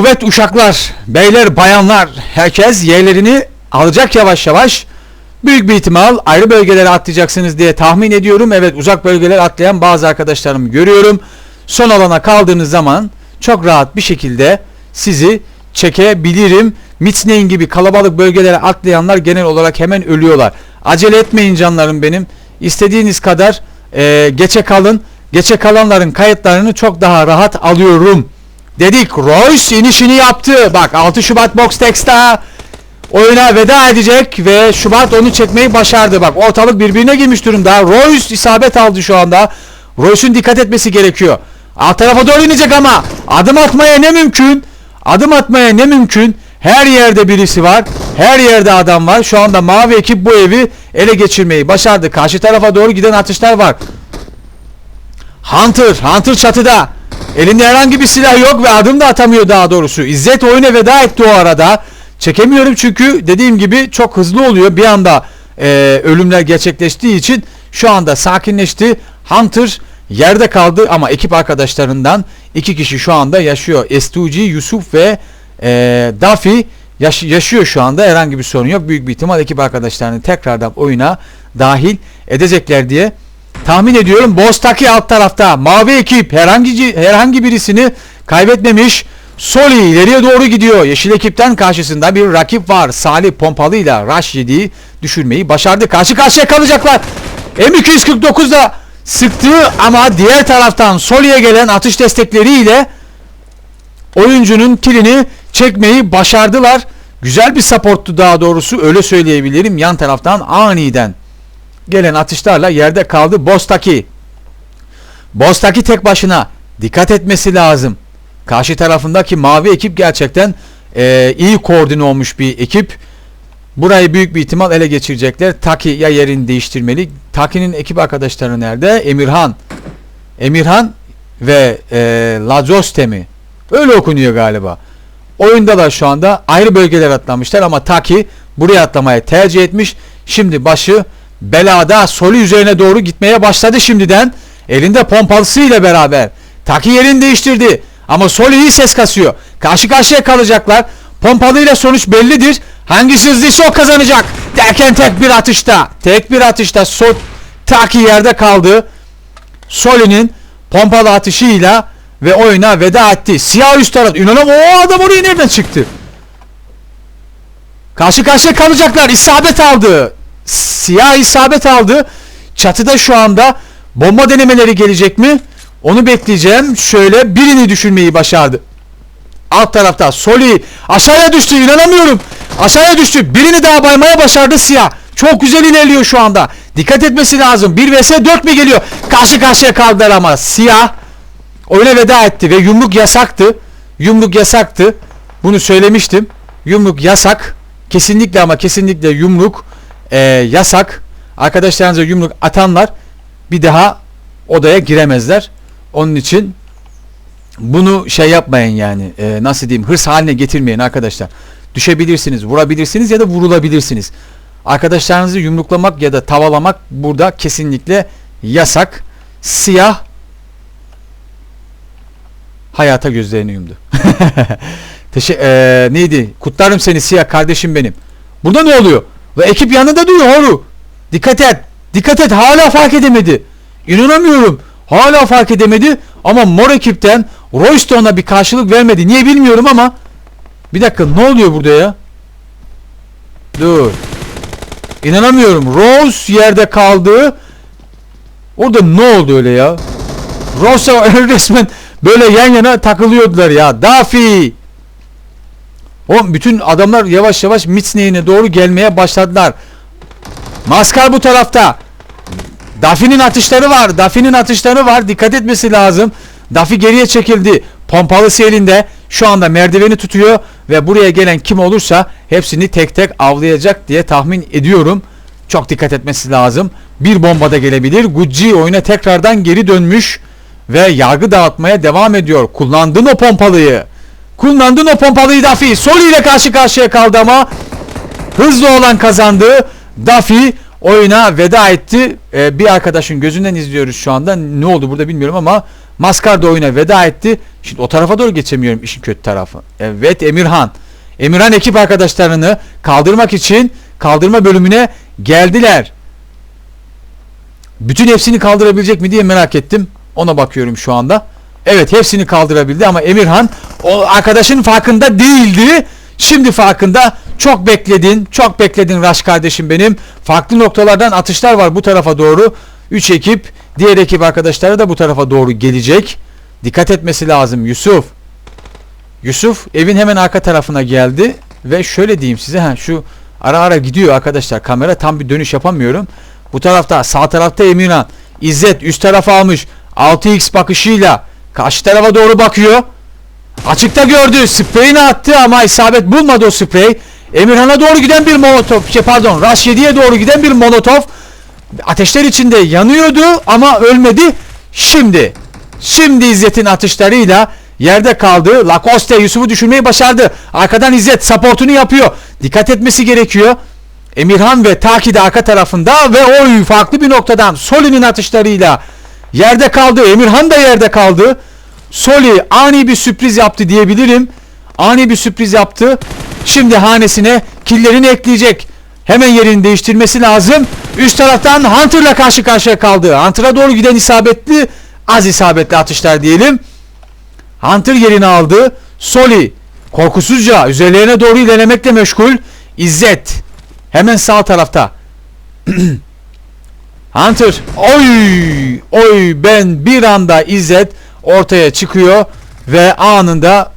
Evet uşaklar, beyler, bayanlar, herkes yerlerini alacak yavaş yavaş. Büyük bir ihtimal ayrı bölgelere atlayacaksınız diye tahmin ediyorum. Evet uzak bölgelere atlayan bazı arkadaşlarımı görüyorum. Son alana kaldığınız zaman çok rahat bir şekilde sizi çekebilirim. Mitneyin gibi kalabalık bölgelere atlayanlar genel olarak hemen ölüyorlar. Acele etmeyin canlarım benim. İstediğiniz kadar eee, geçe kalın. Geçe kalanların kayıtlarını çok daha rahat alıyorum. Dedik Royce inişini yaptı. Bak 6 Şubat Box Text'a oyuna veda edecek ve Şubat onu çekmeyi başardı. Bak ortalık birbirine girmiş durumda. Royce isabet aldı şu anda. Royce'un dikkat etmesi gerekiyor. Alt tarafa doğru inecek ama adım atmaya ne mümkün? Adım atmaya ne mümkün? Her yerde birisi var. Her yerde adam var. Şu anda mavi ekip bu evi ele geçirmeyi başardı. Karşı tarafa doğru giden atışlar var. Hunter, Hunter çatıda. Elinde herhangi bir silah yok ve adım da atamıyor daha doğrusu. İzzet oyuna veda etti o arada. Çekemiyorum çünkü dediğim gibi çok hızlı oluyor. Bir anda e, ölümler gerçekleştiği için şu anda sakinleşti. Hunter yerde kaldı ama ekip arkadaşlarından iki kişi şu anda yaşıyor. Estuci, Yusuf ve e, Dafi yaş- yaşıyor şu anda. Herhangi bir sorun yok. Büyük bir ihtimal ekip arkadaşlarını tekrardan oyuna dahil edecekler diye tahmin ediyorum. Bostaki alt tarafta mavi ekip herhangi herhangi birisini kaybetmemiş. Soli ileriye doğru gidiyor. Yeşil ekipten karşısında bir rakip var. Salih pompalıyla Rush 7'yi düşürmeyi başardı. Karşı karşıya kalacaklar. M249 da sıktı ama diğer taraftan Soli'ye gelen atış destekleriyle oyuncunun kilini çekmeyi başardılar. Güzel bir supporttu daha doğrusu öyle söyleyebilirim. Yan taraftan aniden gelen atışlarla yerde kaldı Bostaki. Bostaki tek başına dikkat etmesi lazım. Karşı tarafındaki mavi ekip gerçekten eee, iyi koordine olmuş bir ekip. Burayı büyük bir ihtimal ele geçirecekler. Taki ya yerini değiştirmeli. Taki'nin ekip arkadaşları nerede? Emirhan. Emirhan ve eee Lazoste mi? Öyle okunuyor galiba. Oyundalar şu anda ayrı bölgeler atlamışlar ama Taki buraya atlamayı tercih etmiş. Şimdi başı belada solu üzerine doğru gitmeye başladı şimdiden. Elinde pompalısı ile beraber. Taki yerini değiştirdi. Ama sol iyi ses kasıyor. Karşı karşıya kalacaklar. Pompalıyla sonuç bellidir. Hangisi hızlıysa o kazanacak. Derken tek bir atışta. Tek bir atışta sol Taki yerde kaldı. Soli'nin pompalı atışıyla ve oyuna veda etti. Siyah üst taraf. İnanam o adam oraya nereden çıktı? Karşı karşıya kalacaklar. İsabet aldı. Siyah isabet aldı. Çatıda şu anda bomba denemeleri gelecek mi? Onu bekleyeceğim. Şöyle birini düşürmeyi başardı. Alt tarafta Soli aşağıya düştü inanamıyorum. Aşağıya düştü. Birini daha baymaya başardı siyah. Çok güzel ilerliyor şu anda. Dikkat etmesi lazım. 1 vs 4 mi geliyor? Karşı karşıya kaldılar ama siyah oyuna veda etti ve yumruk yasaktı. Yumruk yasaktı. Bunu söylemiştim. Yumruk yasak. Kesinlikle ama kesinlikle yumruk eee, yasak. Arkadaşlarınıza yumruk atanlar bir daha odaya giremezler. Onun için bunu şey yapmayın yani eee, nasıl diyeyim hırs haline getirmeyin arkadaşlar. Düşebilirsiniz, vurabilirsiniz ya da vurulabilirsiniz. Arkadaşlarınızı yumruklamak ya da tavalamak burada kesinlikle yasak. Siyah hayata gözlerini yumdu. Teşe eee, neydi? Kutlarım seni siyah kardeşim benim. Burada ne oluyor? Ve ekip yanında duruyor Horu. Dikkat et. Dikkat et. Hala fark edemedi. İnanamıyorum. Hala fark edemedi. Ama mor ekipten ona bir karşılık vermedi. Niye bilmiyorum ama. Bir dakika ne oluyor burada ya? Dur. İnanamıyorum. Rose yerde kaldı. Orada ne oldu öyle ya? Rosa resmen böyle yan yana takılıyordular ya. Dafi. O bütün adamlar yavaş yavaş Mitzney'ine doğru gelmeye başladılar. Maskar bu tarafta. Dafi'nin atışları var. Dafi'nin atışları var. Dikkat etmesi lazım. Dafi geriye çekildi. Pompalısı elinde. Şu anda merdiveni tutuyor ve buraya gelen kim olursa hepsini tek tek avlayacak diye tahmin ediyorum. Çok dikkat etmesi lazım. Bir bomba da gelebilir. Gucci oyuna tekrardan geri dönmüş ve yargı dağıtmaya devam ediyor. Kullandın o pompalıyı. Kullandın o pompalıyı Dafi. Soli ile karşı karşıya kaldı ama hızlı olan kazandı. Dafi oyuna veda etti. Ee, bir arkadaşın gözünden izliyoruz şu anda. Ne oldu burada bilmiyorum ama Maskar da oyuna veda etti. Şimdi o tarafa doğru geçemiyorum işin kötü tarafı. Evet Emirhan. Emirhan ekip arkadaşlarını kaldırmak için kaldırma bölümüne geldiler. Bütün hepsini kaldırabilecek mi diye merak ettim. Ona bakıyorum şu anda. Evet hepsini kaldırabildi ama Emirhan o arkadaşın farkında değildi. Şimdi farkında. Çok bekledin. Çok bekledin Raş kardeşim benim. Farklı noktalardan atışlar var bu tarafa doğru. 3 ekip. Diğer ekip arkadaşları da bu tarafa doğru gelecek. Dikkat etmesi lazım Yusuf. Yusuf evin hemen arka tarafına geldi. Ve şöyle diyeyim size. Ha, şu ara ara gidiyor arkadaşlar. Kamera tam bir dönüş yapamıyorum. Bu tarafta sağ tarafta Emirhan. İzzet üst tarafa almış. 6x bakışıyla karşı tarafa doğru bakıyor. Açıkta gördü. Spreyini attı ama isabet bulmadı o sprey. Emirhan'a doğru giden bir molotof. Şey pardon. Rush 7'ye doğru giden bir molotof. Ateşler içinde yanıyordu ama ölmedi. Şimdi. Şimdi İzzet'in atışlarıyla yerde kaldı. Lacoste Yusuf'u düşürmeyi başardı. Arkadan İzzet supportunu yapıyor. Dikkat etmesi gerekiyor. Emirhan ve Taki de arka tarafında ve oy farklı bir noktadan Soli'nin atışlarıyla yerde kaldı. Emirhan da yerde kaldı. Soli ani bir sürpriz yaptı diyebilirim. Ani bir sürpriz yaptı. Şimdi hanesine killerini ekleyecek. Hemen yerini değiştirmesi lazım. Üst taraftan Hunter'la karşı karşıya kaldı. Hunter'a doğru giden isabetli, az isabetli atışlar diyelim. Hunter yerini aldı. Soli korkusuzca üzerlerine doğru ilerlemekle meşgul. İzzet hemen sağ tarafta. Hunter oy oy ben bir anda İzzet ortaya çıkıyor ve anında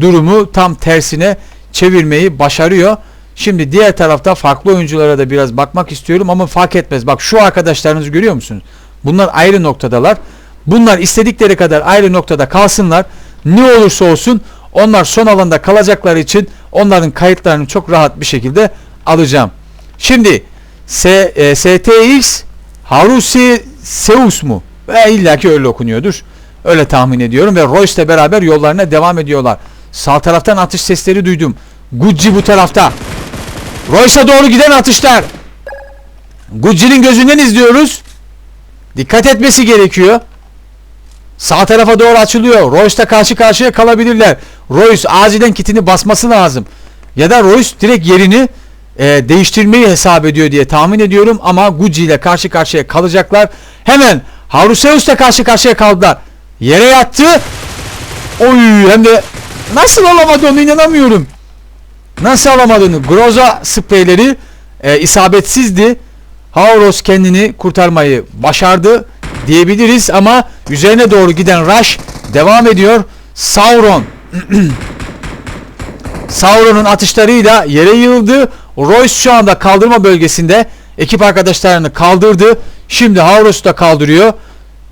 durumu tam tersine çevirmeyi başarıyor. Şimdi diğer tarafta farklı oyunculara da biraz bakmak istiyorum ama fark etmez. Bak şu arkadaşlarınızı görüyor musunuz? Bunlar ayrı noktadalar. Bunlar istedikleri kadar ayrı noktada kalsınlar. Ne olursa olsun onlar son alanda kalacakları için onların kayıtlarını çok rahat bir şekilde alacağım. Şimdi S, e, STX Harusi Seus mu? Ve illaki öyle okunuyordur. Öyle tahmin ediyorum ve Royce ile beraber yollarına devam ediyorlar. Sağ taraftan atış sesleri duydum. Gucci bu tarafta. Royce'a doğru giden atışlar. Gucci'nin gözünden izliyoruz. Dikkat etmesi gerekiyor. Sağ tarafa doğru açılıyor. Royce'la karşı karşıya kalabilirler. Royce acilen kitini basması lazım. Ya da Royce direkt yerini e, değiştirmeyi hesap ediyor diye tahmin ediyorum ama Gucci ile karşı karşıya kalacaklar. Hemen Haruseus'la karşı karşıya kaldılar. Yere yattı. Oy hem de nasıl alamadı onu inanamıyorum. Nasıl alamadığını. Groza spreyleri e, isabetsizdi. Hauros kendini kurtarmayı başardı diyebiliriz ama üzerine doğru giden Rush devam ediyor. Sauron Sauron'un atışlarıyla yere yığıldı. Royce şu anda kaldırma bölgesinde ekip arkadaşlarını kaldırdı. Şimdi Hauros'u da kaldırıyor.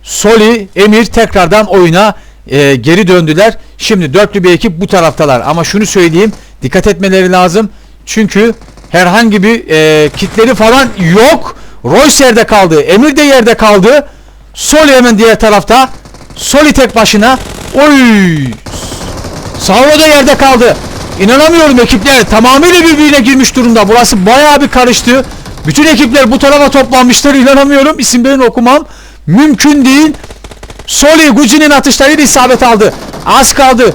Soli, Emir tekrardan oyuna e, geri döndüler. Şimdi dörtlü bir ekip bu taraftalar. Ama şunu söyleyeyim. Dikkat etmeleri lazım. Çünkü herhangi bir e, kitleri falan yok. Royce yerde kaldı. Emir de yerde kaldı. Soli hemen diğer tarafta. Soli tek başına. Oy! Sauro da yerde kaldı. İnanamıyorum ekipler tamamıyla birbirine girmiş durumda. Burası bayağı bir karıştı. Bütün ekipler bu tarafa toplanmışlar. İnanamıyorum. İsimlerini okumam mümkün değil. Soli Gucci'nin atışlarıyla isabet aldı. Az kaldı.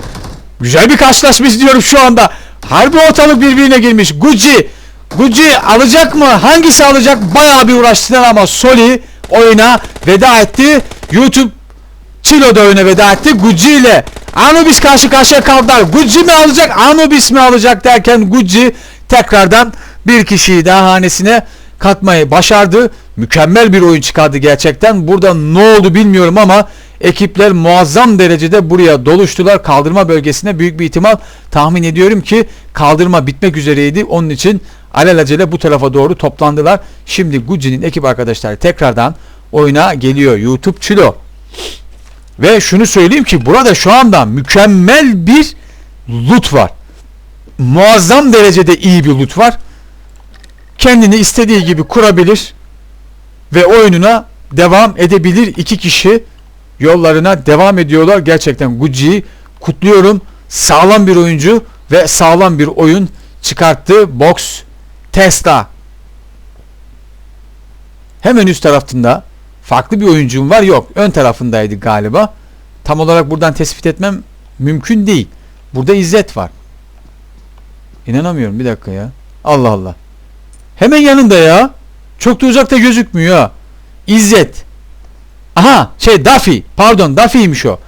Güzel bir karşılaşma izliyorum şu anda. Harbi ortalık birbirine girmiş. Gucci Gucci alacak mı? Hangisi alacak? Bayağı bir uğraştılar ama Soli oyuna veda etti. YouTube Chilo da oyuna veda etti. Gucci ile Anubis karşı karşıya kaldılar. Gucci mi alacak? Anubis mi alacak derken Gucci tekrardan bir kişiyi daha hanesine katmayı başardı. Mükemmel bir oyun çıkardı gerçekten. Burada ne oldu bilmiyorum ama ekipler muazzam derecede buraya doluştular. Kaldırma bölgesine büyük bir ihtimal tahmin ediyorum ki kaldırma bitmek üzereydi. Onun için alelacele bu tarafa doğru toplandılar. Şimdi Gucci'nin ekip arkadaşları tekrardan oyuna geliyor. YouTube Çilo. Ve şunu söyleyeyim ki burada şu anda mükemmel bir loot var. Muazzam derecede iyi bir loot var. Kendini istediği gibi kurabilir ve oyununa devam edebilir. iki kişi yollarına devam ediyorlar. Gerçekten Gucci'yi kutluyorum. Sağlam bir oyuncu ve sağlam bir oyun çıkarttı Box Tesla. Hemen üst tarafında farklı bir oyuncum var. Yok. Ön tarafındaydı galiba. Tam olarak buradan tespit etmem mümkün değil. Burada İzzet var. İnanamıyorum bir dakika ya. Allah Allah. Hemen yanında ya. Çok da uzakta gözükmüyor ha. İzzet. Aha şey Dafi. Pardon Dafi'ymiş o.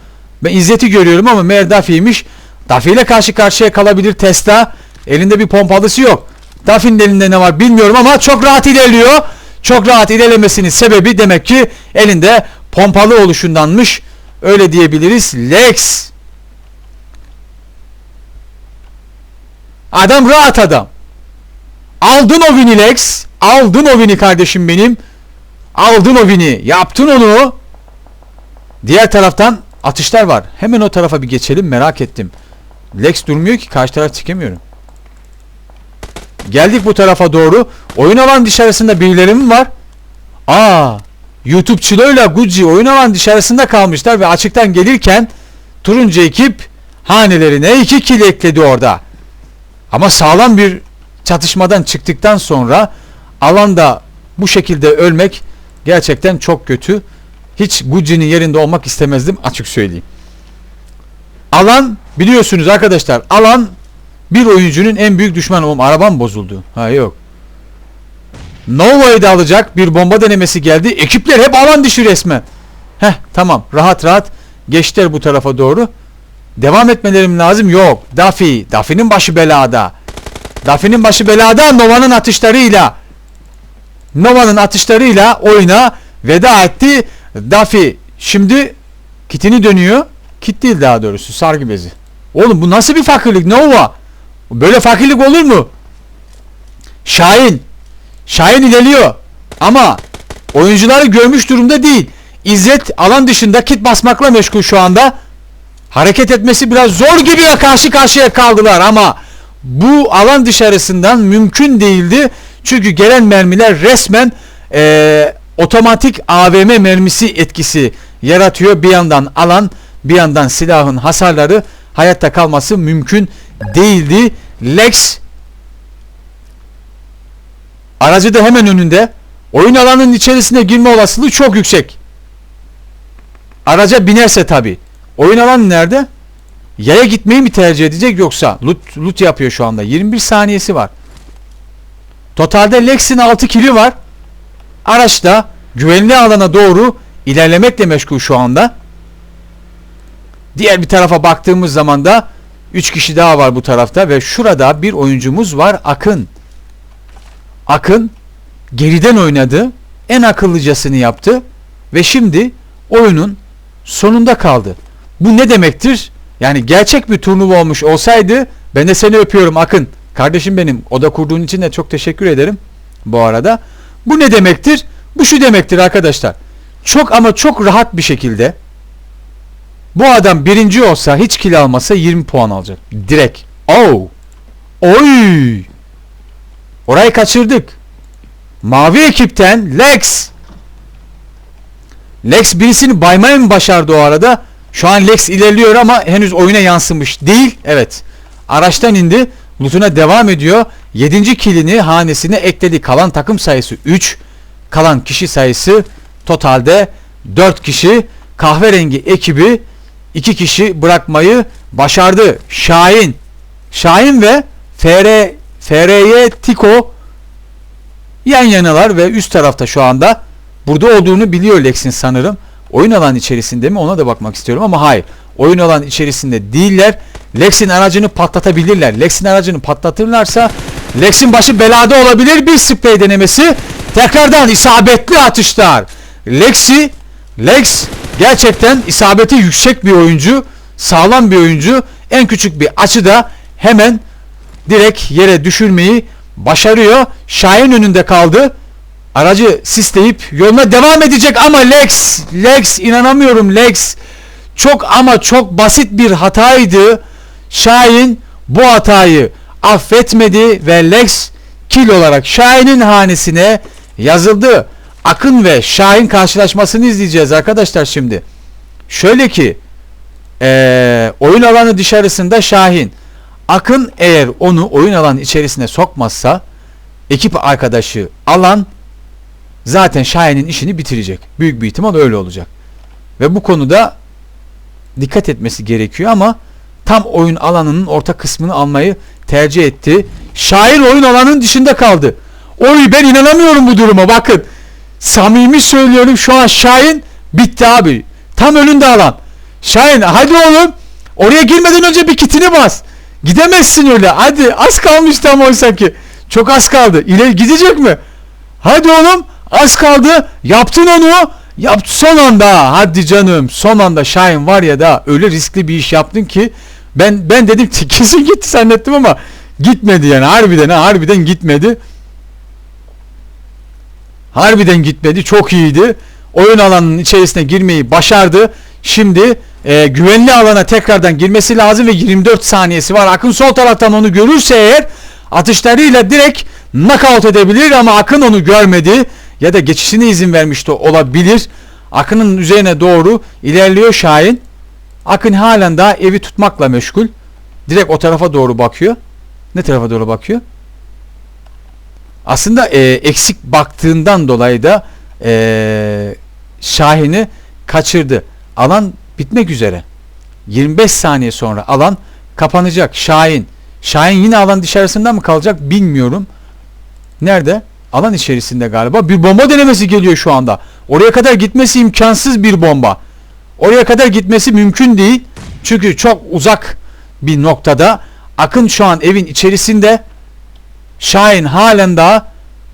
Ben İzzet'i görüyorum ama meğer Dafi'ymiş. Dafi ile karşı karşıya kalabilir Testa. Elinde bir pompalısı yok. Dafi'nin elinde ne var bilmiyorum ama çok rahat ilerliyor. Çok rahat ilerlemesinin sebebi demek ki elinde pompalı oluşundanmış. Öyle diyebiliriz. Lex. Adam rahat adam. Aldın o vini Lex. Aldın o vini kardeşim benim. Aldın o vini. Yaptın onu. Diğer taraftan atışlar var. Hemen o tarafa bir geçelim merak ettim. Lex durmuyor ki karşı taraf çekemiyorum. Geldik bu tarafa doğru. Oyun alan dışarısında birileri mi var? Aa, YouTube Çilo'yla Gucci oyun alan dışarısında kalmışlar ve açıktan gelirken turuncu ekip hanelerine iki kill ekledi orada. Ama sağlam bir çatışmadan çıktıktan sonra alanda bu şekilde ölmek gerçekten çok kötü. Hiç Gucci'nin yerinde olmak istemezdim açık söyleyeyim. Alan biliyorsunuz arkadaşlar alan bir oyuncunun en büyük düşmanı. Oğlum arabam bozuldu. Ha yok. Nova'yı da alacak bir bomba denemesi geldi. Ekipler hep alan dışı resmen. Heh tamam rahat rahat geçtiler bu tarafa doğru. Devam etmelerim lazım. Yok. Dafi. Dafi'nin başı belada. Dafi'nin başı belada Nova'nın atışlarıyla. Nova'nın atışlarıyla oyuna veda etti. Dafi şimdi kitini dönüyor. Kit değil daha doğrusu sargı bezi. Oğlum bu nasıl bir fakirlik Nova? Böyle fakirlik olur mu? Şahin. Şahin ilerliyor. Ama oyuncuları görmüş durumda değil. İzzet alan dışında kit basmakla meşgul şu anda. Hareket etmesi biraz zor gibi karşı karşıya kaldılar ama bu alan dışarısından mümkün değildi. Çünkü gelen mermiler resmen eee, otomatik AVM mermisi etkisi yaratıyor. Bir yandan alan bir yandan silahın hasarları hayatta kalması mümkün değildi. Lex aracı da hemen önünde. Oyun alanının içerisine girme olasılığı çok yüksek. Araca binerse tabi. Oyun alanı nerede? Yaya gitmeyi mi tercih edecek yoksa loot, loot yapıyor şu anda. 21 saniyesi var. Totalde Lex'in 6 kili var. Araç da güvenli alana doğru ilerlemekle meşgul şu anda. Diğer bir tarafa baktığımız zaman da 3 kişi daha var bu tarafta ve şurada bir oyuncumuz var Akın. Akın geriden oynadı. En akıllıcasını yaptı ve şimdi oyunun sonunda kaldı. Bu ne demektir? Yani gerçek bir turnuva olmuş olsaydı ben de seni öpüyorum Akın. Kardeşim benim oda kurduğun için de çok teşekkür ederim bu arada. Bu ne demektir? Bu şu demektir arkadaşlar. Çok ama çok rahat bir şekilde bu adam birinci olsa hiç kill almasa 20 puan alacak. Direkt. Oh. Oy. Orayı kaçırdık. Mavi ekipten Lex. Lex birisini baymaya mı başardı o arada? Şu an Lex ilerliyor ama henüz oyuna yansımış değil. Evet. Araçtan indi. Lootuna devam ediyor. 7. kilini hanesine ekledi. Kalan takım sayısı 3. Kalan kişi sayısı totalde 4 kişi. Kahverengi ekibi 2 kişi bırakmayı başardı. Şahin. Şahin ve FR FRY Tiko yan yanalar ve üst tarafta şu anda burada olduğunu biliyor Lex'in sanırım. Oyun alan içerisinde mi ona da bakmak istiyorum ama hayır. Oyun alan içerisinde değiller. Lex'in aracını patlatabilirler. Lex'in aracını patlatırlarsa Lex'in başı belada olabilir. Bir sprey denemesi. Tekrardan isabetli atışlar. Lex'i Lex gerçekten isabeti yüksek bir oyuncu. Sağlam bir oyuncu. En küçük bir açıda hemen direkt yere düşürmeyi başarıyor. Şahin önünde kaldı. Aracı sisleyip yoluna devam edecek ama Lex, Lex inanamıyorum Lex. Çok ama çok basit bir hataydı. Şahin bu hatayı affetmedi ve Lex kill olarak Şahin'in hanesine yazıldı. Akın ve Şahin karşılaşmasını izleyeceğiz arkadaşlar şimdi. Şöyle ki eee, oyun alanı dışarısında Şahin. Akın eğer onu oyun alanı içerisine sokmazsa ekip arkadaşı alan zaten Şahin'in işini bitirecek. Büyük bir ihtimal öyle olacak. Ve bu konuda dikkat etmesi gerekiyor ama tam oyun alanının orta kısmını almayı tercih etti. Şahin oyun alanının dışında kaldı. Oy ben inanamıyorum bu duruma bakın. Samimi söylüyorum şu an Şahin bitti abi. Tam önünde alan. Şahin hadi oğlum. Oraya girmeden önce bir kitini bas. Gidemezsin öyle. Hadi az kalmış tam oysa ki. Çok az kaldı. İleri gidecek mi? Hadi oğlum az kaldı. Yaptın onu. Yaptı son anda. Hadi canım. Son anda Şahin var ya da öyle riskli bir iş yaptın ki ben ben dedim kesin gitti zannettim ama gitmedi yani harbiden ha, harbiden gitmedi. Harbiden gitmedi. Çok iyiydi. Oyun alanının içerisine girmeyi başardı. Şimdi e, güvenli alana tekrardan girmesi lazım ve 24 saniyesi var. Akın sol taraftan onu görürse eğer atışlarıyla direkt knockout edebilir ama Akın onu görmedi ya da geçişine izin vermiş de olabilir. Akın'ın üzerine doğru ilerliyor Şahin. Akın halen daha evi tutmakla meşgul. Direkt o tarafa doğru bakıyor. Ne tarafa doğru bakıyor? Aslında e, eksik baktığından dolayı da e, Şahin'i kaçırdı. Alan bitmek üzere. 25 saniye sonra alan kapanacak. Şahin. Şahin yine alan dışarısında mı kalacak bilmiyorum. Nerede? Alan içerisinde galiba. Bir bomba denemesi geliyor şu anda. Oraya kadar gitmesi imkansız bir bomba. Oraya kadar gitmesi mümkün değil. Çünkü çok uzak bir noktada. Akın şu an evin içerisinde. Şahin halen daha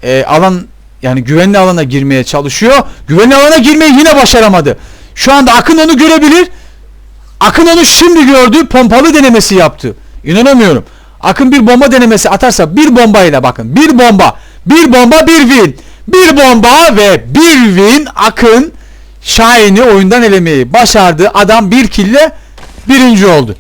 e, alan yani güvenli alana girmeye çalışıyor. Güvenli alana girmeyi yine başaramadı. Şu anda Akın onu görebilir. Akın onu şimdi gördü. Pompalı denemesi yaptı. İnanamıyorum. Akın bir bomba denemesi atarsa bir bombayla bakın. Bir bomba. Bir bomba bir win. Bir bomba ve bir win Akın Şahin'i oyundan elemeyi başardı. Adam bir kille birinci oldu.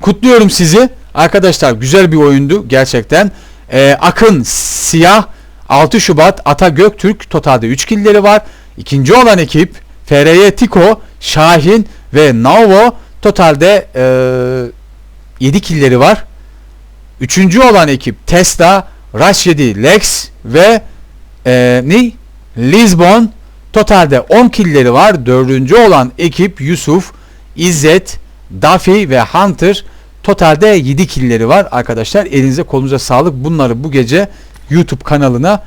Kutluyorum sizi. Arkadaşlar güzel bir oyundu gerçekten. Ee, Akın Siyah 6 Şubat Ata Göktürk totalde 3 killeri var. İkinci olan ekip FRY Tiko, Şahin ve Navo totalde e, 7 killeri var. Üçüncü olan ekip Tesla, Rush 7, Lex ve e, ne? Lisbon totalde 10 killeri var. Dördüncü olan ekip Yusuf, İzzet, Daffy ve Hunter totalde 7 killeri var arkadaşlar. Elinize kolunuza sağlık. Bunları bu gece YouTube kanalına